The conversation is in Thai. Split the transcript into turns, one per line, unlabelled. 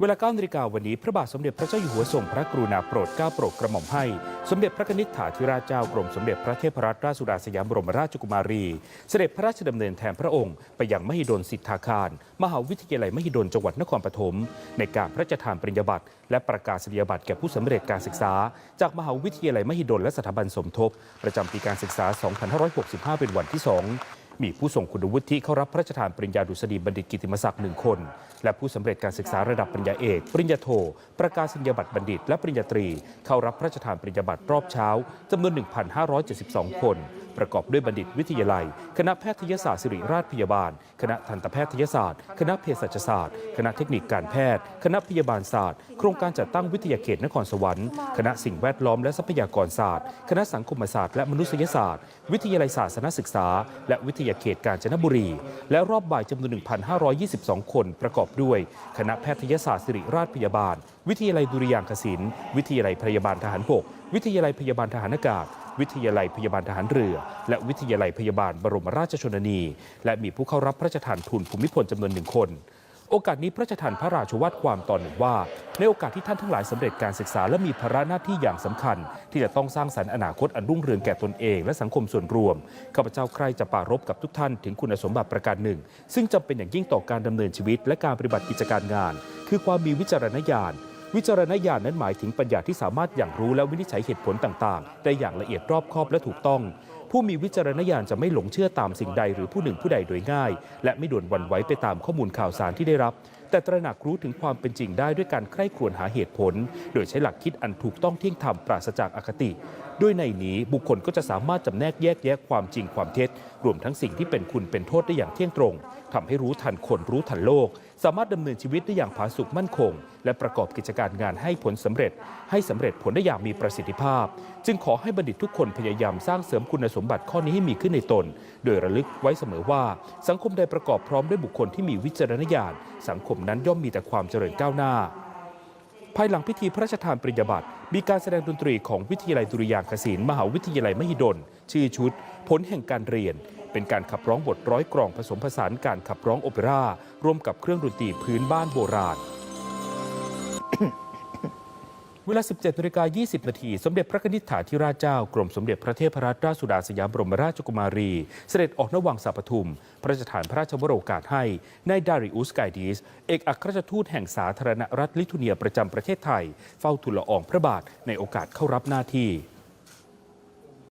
เวลา9นาฬิกาวันนี้พระบาทสมเด็จพระเจ้าอยู่หัวทรงพระกรุณาโปรดเกล้าโปรดกระหม่อมให้ สมเด็จพระนิษฐาธิราชเจ้ากรมสมเด็จพระเทพรัตนราชสุดาสยามบรมราชกุมารี เสด็จพระราชดำเนินแทนพระองค์ ไปยังมหิดลสิทธาคาร มหาวิทยาลัยมหิดลจังหวัดนครปฐมในการพระราชทานปริญญาบัตรและประกาศนียบัตรแก่ผู้สำเร็จการศึกษา จากมหาวิทยาลัยมหิดลและสถาบันสมทบ ประจำปีการศึกษา 2565 เป็นวันที่ 2 มีผู้ส่งคุณวุฒิเข้ารับพระราชทานปริญญาดุษฎีบัณฑิตกิติมศักดิ์หนึ่งคน และผู้สำเร็จการศึกษาระดับปริญญาเอก ปริญญาโท ประกาศนียบัตรบัณฑิต และปริญญาตรี เข้ารับพระราชทานปริญญาบัตรรอบเช้าจำนวน 1,572 คน ประกอบด้วยบัณฑิตวิทยาลัย คณะแพทยศาสตร์ศิริราชพยาบาล คณะทันตแพทยศาสตร์ คณะเภสัชศาสตร์ คณะเทคนิคการแพทย์ คณะพยาบาลศาสตร์ โครงการจัดตั้งวิทยาเขตนครสวรรค์ คณะสิ่งแวดล้อมและทรัพยากรศาสตร์ คณะสังคมศาสตร์และมนุษยศาสตร์ วิทยาลัยศาสตร์ศึกษา และวิทยาเขตกาญจนบุรี และรอบบ่ายจำนวน 1,522 คนประกอบด้วย คณะแพทยศาสตร์ศิริราชพยาบาล วิทยาลัยดุริยางคศิลป์ วิทยาลัยพยาบาลทหารบก วิทยาลัยพยาบาลทหารอากาศ วิทยาลัยพยาบาลทหารเรือ และวิทยาลัยพยาบาลบรมราชชนนี และมีผู้เข้ารับพระราชทานทุนภูมิพลจำนวนหนึ่งคน โอกาสนี้พระราชทานพระราชวาทความตอนหนึ่งว่า ในโอกาสที่ท่านทั้งหลายสำเร็จการศึกษาและมีภาระหน้าที่อย่างสำคัญ ที่จะต้องสร้างสรรค์อนาคตอันรุ่งเรืองแก่ตนเอง และสังคมส่วนรวมข้าพเจ้าใคร่จะปรารภกับทุกท่านถึงคุณสมบัติประการหนึ่ง ซึ่งจำเป็นอย่างยิ่งต่อการดำเนินชีวิต และการปฏิบัติกิจการงาน คือความมีวิจารณญาณ วิจารณญาณนั้นหมายถึงปัญญาที่สามารถอย่างรู้และวินิจฉัยเหตุผลต่างๆ ได้อย่างละเอียดรอบคอบและถูกต้อง ผู้มีวิจารณญาณจะไม่หลงเชื่อตามสิ่งใดหรือผู้หนึ่งผู้ใดโดยง่าย และไม่ด่วนหวันไหวไปตามข้อมูลข่าวสารที่ได้รับ แต่ตระหนักรู้ถึงความเป็นจริงได้ด้วยการใคร่ครวญหาเหตุผล โดยใช้หลักคิดอันถูกต้องเที่ยงธรรมปราศจากอคติด้วยในนี้บุคคลก็จะสามารถจำแนกแยกแยะความจริงความเท็จ รวมทั้งสิ่งที่เป็นคุณเป็นโทษได้อย่างเที่ยงตรงทำให้รู้ทันคนรู้ทันโลก สามารถดำเนินชีวิตได้อย่างผาสุกมั่นคง และประกอบกิจการงานให้ผลสำเร็จ ให้สำเร็จผลได้อย่างมีประสิทธิภาพ จึงขอให้บัณฑิตทุกคนพยายามสร้างเสริมคุณสมบัติข้อนี้ให้มีขึ้นในตน โดยระลึกไว้เสมอว่า สังคมใดประกอบพร้อมด้วยบุคคลที่มีวิจารณญาณสังคมนั้นย่อมมีแต่ความเจริญก้าวหน้า ภายหลังพิธีพระราชทานปริญญาบัตรมีการแสดงดนตรีของวิทยาลัยดุริยางคศิลป์มหาวิทยาลัยมหิดล ชื่อชุด ผลแห่งการเรียน เป็นการขับร้องบทร้อยกรองผสมผสานการขับร้องโอเปร่าร่วมกับเครื่องดนตรีพื้นบ้านโบราณ เวลา 17นาฬิกา20 นาที สมเด็จพระนิษฐาธิราชเจ้า กรมสมเด็จพระเทพรัตนราชสุดาสยามบรมราชกุมารี เสด็จออกนวังสาปทุม พระราชทานพระราชวโรกาสให้นายดาริอุสไกดิสเอกอัครราชทูตแห่งสาธารณรัฐลิทัวเนียประจำประเทศไทย เฝ้าทูลละอองพระบาทในโอกาสเข้ารับหน้าที่